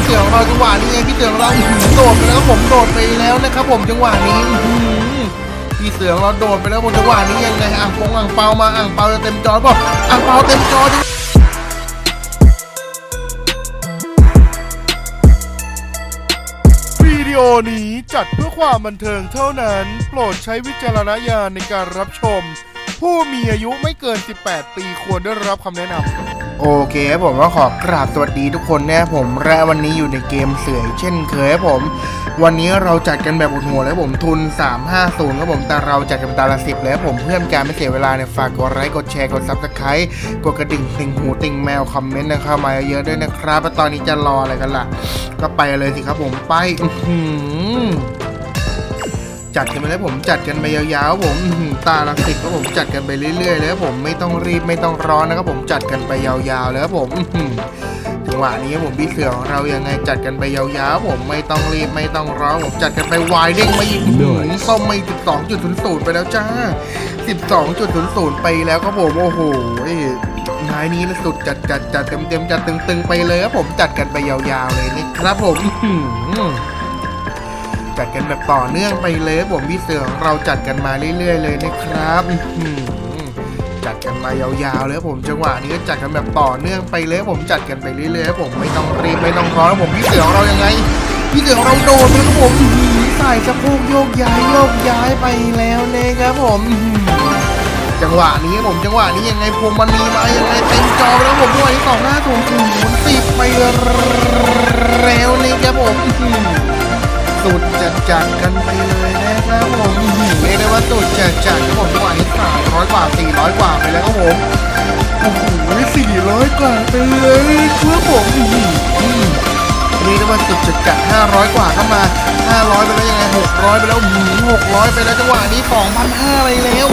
พี่เสือของเราจังหวะนี้ไงพี่เสือของเราโดดไปแล้วครับผมโดดไปแล้วนะครับผมจังหวะนี้พี่เสือของเราโดดไปแล้วบนจังหวะนี้ยังไงอ่างปงอ่างเปามาอ่างเปาจะเต็มจอปล่าอ่างเปาเต็มจอวิดีโอนี้จัดเพื่อความบันเทิงเท่านั้น โปรดใช้วิจารณญาณในการรับชม ผู้มีอายุไม่เกิน 18 ปีควรได้รับคำแนะนำ โอเคครับผมก็ขอกราบสวัสดีทุกคนนะครับผมและวันนี้อยู่ในเกมเสือเช่นเคยครับผม วันนี้เราจัดกันแบบหัวแล้วผมทุน 350ครับผมแต่เราจัดกันตาละสิบแล้วผมเพื่อนการไม่เสียเวลาเนี่ยฝากกดไลค์กดแชร์กดซับสไครต์กดกระดิ่งติ่งหูติ่งแมวคอมเมนต์นะเข้ามาเยอะๆด้วยนะครับแล้วตอนนี้จะรออะไรกันล่ะ ก็ไปเลยสิครับผมไปอื จัดกันไปเลยผมจัดกันไปยาวๆผมอื้อหือตาลังสิตครับผมจัดกันไปเรื่อยๆเลยครับผมไม่ต้องรีบไม่ต้องร้อนนะครับผมจัดกันไปยาวๆเลยครับผมอื้อหือจังหวะนี้ครับผมพี่เสือของเรายังไงจัดกันไปยาวๆผมไม่ต้องรีบไม่ต้องร้อนผมจัดกันไปวายเด้งมาอีกอื้อหือส้มมาอีก12.00ไปแล้วจ้า12.00ไปแล้วครับผมโอ้โหนายนี้นะสุดจัดจัดจัดเต็มเต็มๆจัดตึงๆไปเลยครับผมจัดกันไปยาวๆเลยนะครับผมอื้อหือ จัดกันแบบต่อเนื่องไปเลยผมพี่เสือของเราจัดกันมาเรื่อย ๆ เลยนะครับจัดกันมายาวๆเลยผมจังหวะนี้ก็จัดกันแบบต่อเนื่องไปเลยผมจัดกันไปเรื่อยๆผมไม่ต้องรีบไม่ต้องร้อนครับผมพี่เสือของเรายังไง พี่เสือของเราโดนเลยครับผมอื้อหือใส่สะโพกโยกย้ายโยกย้ายไปแล้วนะครับผมจังหวะนี้ผมจังหวะนี้ยังไงพวงมันมีมายังไงเต็มจอแล้วผมด้วยสองหน้าถูกถูกติดไปแล้ว ร้อยกว่าไปแล้วครับผมโอ้โหสี่ร้อยกว่าไปเลยครับผมอื้อหือเรียกได้ว่าสุดจัดจัดห้าร้อยกว่าเข้ามาห้าร้อยไปแล้วยังไงหกร้อยไปแล้วหกร้อยไปแล้วจังหวะนี้สองพันห้าไปแล้ว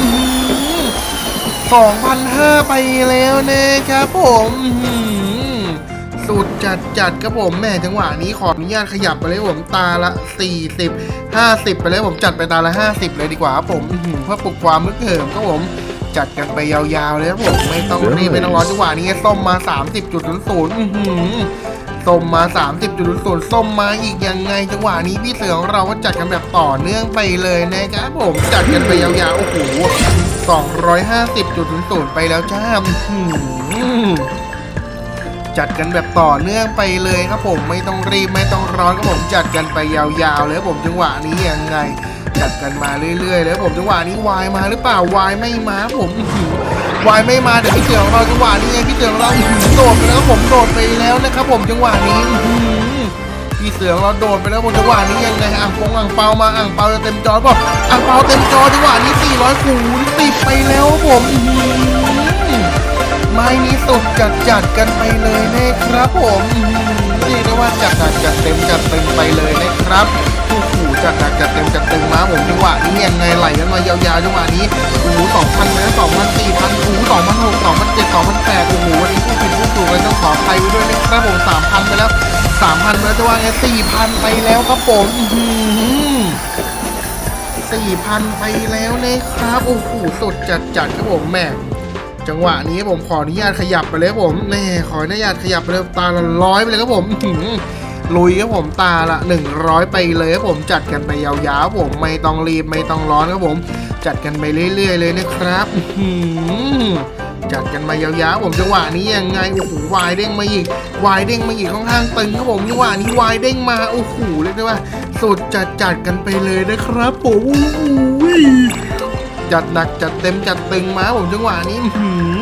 สองพันห้าไปแล้วนะครับผมอือหือสุดจัดจัดครับผมแม่จังหวะนี้ขออนุญาตขยับไปเลยผมตาละ 40 50 ไปเลยผมจัดไปตาละ 50 เลยดีกว่าครับผมอือหือเพื่อปลุกความมึกเหิมครับผม จัดกันไปยาวๆเลยครับผมไม่ต้องรีบไม่ต้องรอจังหวะนี้ส้มมา 30.00อื้อหือส้มมา 30.00ส้มมาอีกยังไงจังหวะนี้พี่เสือของเราก็จัดกันแบบต่อเนื่องไปเลยนะครับผมจัดกันไปยาวๆโอ้โห250.00ไปแล้วจ้าอื้อหือจัดกันแบบต่อเนื่องไปเลยครับผมไม่ต้องรีบไม่ต้องร้อนครับผมจัดกันไปยาวๆเลยครับผมจังหวะนี้ยังไง จัดกันมาเรื่อยๆเลยครับผมจังหวะนี้วายมาหรือเปล่าวายไม่มาผมวายไม่มาเดี๋ยวพี่เสือของเราจังหวะนี้ไงพี่เสือของเราโดดไปแล้วผมโดดไปแล้วนะครับ ผมจังหวะนี้พี่เสือของเราโดดไปแล้วบนจังหวะนี้ยังไงอ่างปงอ่างเปามาอ่างเปาจะเต็มจอเปล่าอ่างเปาเต็มจอจังหวะนี้400คูณติดไปแล้วผมไม้นี้สุดจัดจัดกันไปเลยนะครับผมเรียกได้ว่าจัดหนักจัดเต็มจัดเตึงไปเลยนะครับ จัดหนักจัดเต็มจัดตึงมาผมจังหวะนี้ยังไงไหลกันมายาวๆจังหวะนี้โอ้โหสองพันนะสองพันสี่พันโอ้โหสองพันหกสองพันเจ็ดสองพันแปดโอ้โหวันนี้ผู้ผิดผู้ถูกเลยต้องขออภัยไว้ด้วยนะครับผมสามพันไปแล้วสามพันแล้วจะว่าไงสี่พันไปแล้วครับผมสี่พันไปแล้วนะครับโอ้โหสดจัดจัดครับผมแม่จังหวะนี้ผมขออนุญาตขยับไปเลยผมแม่ขออนุญาตขยับไปเลยตาละร้อยไปเลยครับผมอื ลุยครับผมตาละ 100 ไปเลยครับผมจัดกันไปยาวๆผมไม่ต้องรีบไม่ต้องร้อนครับผม จัดกันไปเรื่อย ๆ เลยนะครับจัดกันมายาวๆผมจังหวะนี้ยังไงโอ้โหวายเด้งมาอีกวายเด้งมาอีกค่อนข้างตึงครับผมจังหวะนี้วายเด้งมาโอ้โหเรียกได้ว่าสุดจัดจัดกันไปเลยนะครับผมโอ้โหจัดหนักจัดเต็มจัดตึงมาผมจังหวะนี้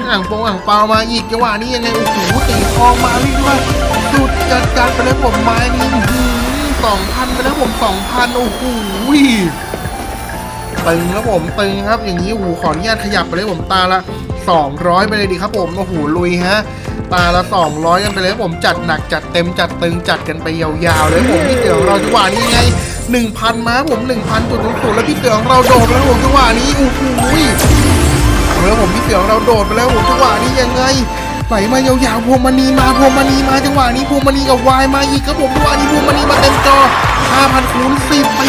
อ่างปงอ่างเปามาอีกจังหวะนี้ยังไงโอ้โหตีทองมาเรียกได้ว่าุดจัดจัดไปเลยผมไม้นี้สองพันไปแล้วผมสองพันโอ้โหตึงครับผมตึงครับ อย่างนี้โอ้โหขออนุญาตขยับไปเลยผมตาละ200ไปเลยดีครับผมโอ้โหลุยฮะตาละ200กันไปเลยผมจัดหนักจัดเต็มจัดตึงจัดกันไปยาวๆเลยผมพี่เสือเราจังหวะนี้ยังไง1,000มาผม1,000จุดสูงแล้วพี่เสือของเราโดดแล้วผมจังหวะนี้โอ้โหแล้วผมพี่เสือเราโดดไปแล้วผมจังหวะนี้ยังไง ไหลมายาวๆพวงมณีมาพวงมณีมาจังหวะนี้พวงมณีกับวายมาอีกครับผมจังหวะนี้พวงมณีมาเต็มจอ5,000คูณ10ไป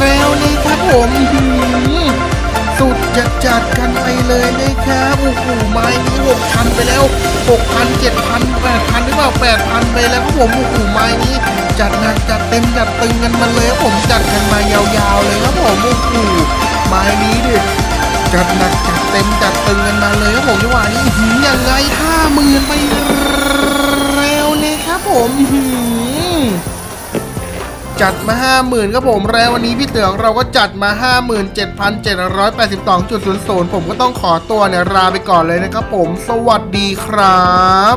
แล้วนี่ครับผมสุดจัดจัดกันไปเลยนะครับโอ้โหไม้นี้หกพันไปแล้วหกพันเจ็ดพันแปดพันหรือเปล่าแปดพันไปแล้วครับผมโอ้โหไม้นี้จัดหนักจัดเต็มจัดตึงกันมาเลยครับผมจัดกันมายาวๆเลยครับผมโอ้โหไม้นี้ดิจัดหนัก ห้าหมื่นไปเร็วเลยครับผมจัดมา50,000ครับผมแล้ววันนี้พี่เต๋องเราก็จัดมา 57,782.00 ผมก็ต้องขอตัวเนี่ยลาไปก่อนเลยนะครับผม สวัสดีครับ